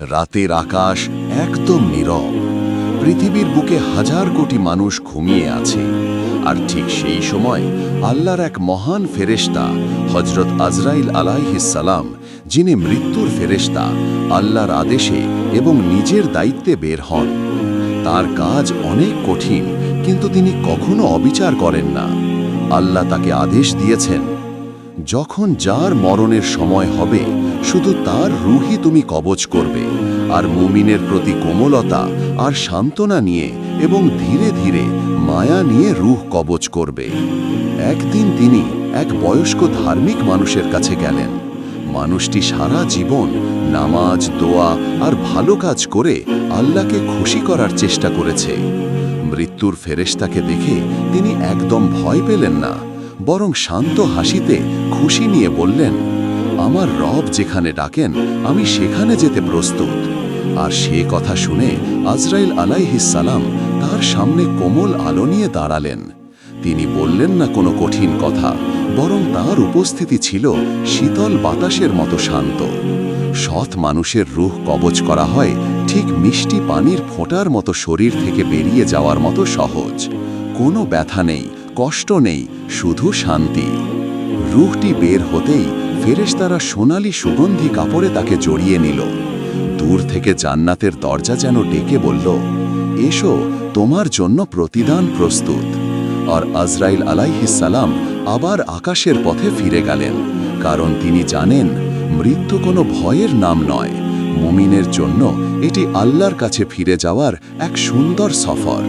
রাতের আকাশ একদম নীরব। পৃথিবীর বুকে হাজার কোটি মানুষ ঘুমিয়ে আছে। আর ঠিক সেই সময় আল্লাহর এক মহান ফেরেশতা হজরত আজরাইল আলাইহিসালাম যিনি মৃত্যুর ফেরেশতা, আল্লাহর আদেশে এবং নিজের দায়িত্বে বের হন। তার কাজ অনেক কঠিন, কিন্তু তিনি কখনো অবিচার করেন না। আল্লাহ তাকে আদেশ দিয়েছেন, যখন যার মরণের সময় হবে শুধু তার রুহি তুমি কবচ করবে, আর মুমিনের প্রতি কোমলতা আর সান্ত্বনা নিয়ে এবং ধীরে ধীরে মায়া নিয়ে রুহ কবচ করবে। একদিন তিনি এক বয়স্ক ধার্মিক মানুষের কাছে গেলেন। মানুষটি সারা জীবন নামাজ, দোয়া আর ভালো কাজ করে আল্লাহকে খুশি করার চেষ্টা করেছে। মৃত্যুর ফেরেশতাকে দেখে তিনি একদম ভয় পেলেন না, বরং শান্ত হাসিতে খুশি নিয়ে বললেন আমার রব যেখানে ডাকেন, আমি সেখানে যেতে প্রস্তুত। আর সে কথা শুনে আজরাইল আলাইহিসালাম তার সামনে কোমল আলো নিয়ে দাঁড়ালেন। তিনি বললেন না কোনো কঠিন কথা, বরং তার উপস্থিতি ছিল শীতল বাতাসের মতো শান্ত। সৎ মানুষের রূহ কবচ করা হয় ঠিক মিষ্টি পানির ফোঁটার মতো শরীর থেকে বেরিয়ে যাওয়ার মতো সহজ। কোনো ব্যথা নেই, কষ্ট নেই, শুধু শান্তি। রুহটি বের হতেই ফেরেশতারা সোনালি সুগন্ধি কাপড়ে তাকে জড়িয়ে নিল। দূর থেকে জান্নাতের দরজা যেন ডেকে বলল, এসো, তোমার জন্য প্রতিদান প্রস্তুত। আর আজরাইল আলাইহিসালাম আবার আকাশের পথে ফিরে গেলেন, কারণ তিনি জানেন, মৃত্যু কোনো ভয়ের নাম নয়। মুমিনের জন্য এটি আল্লাহর কাছে ফিরে যাওয়ার এক সুন্দর সফর।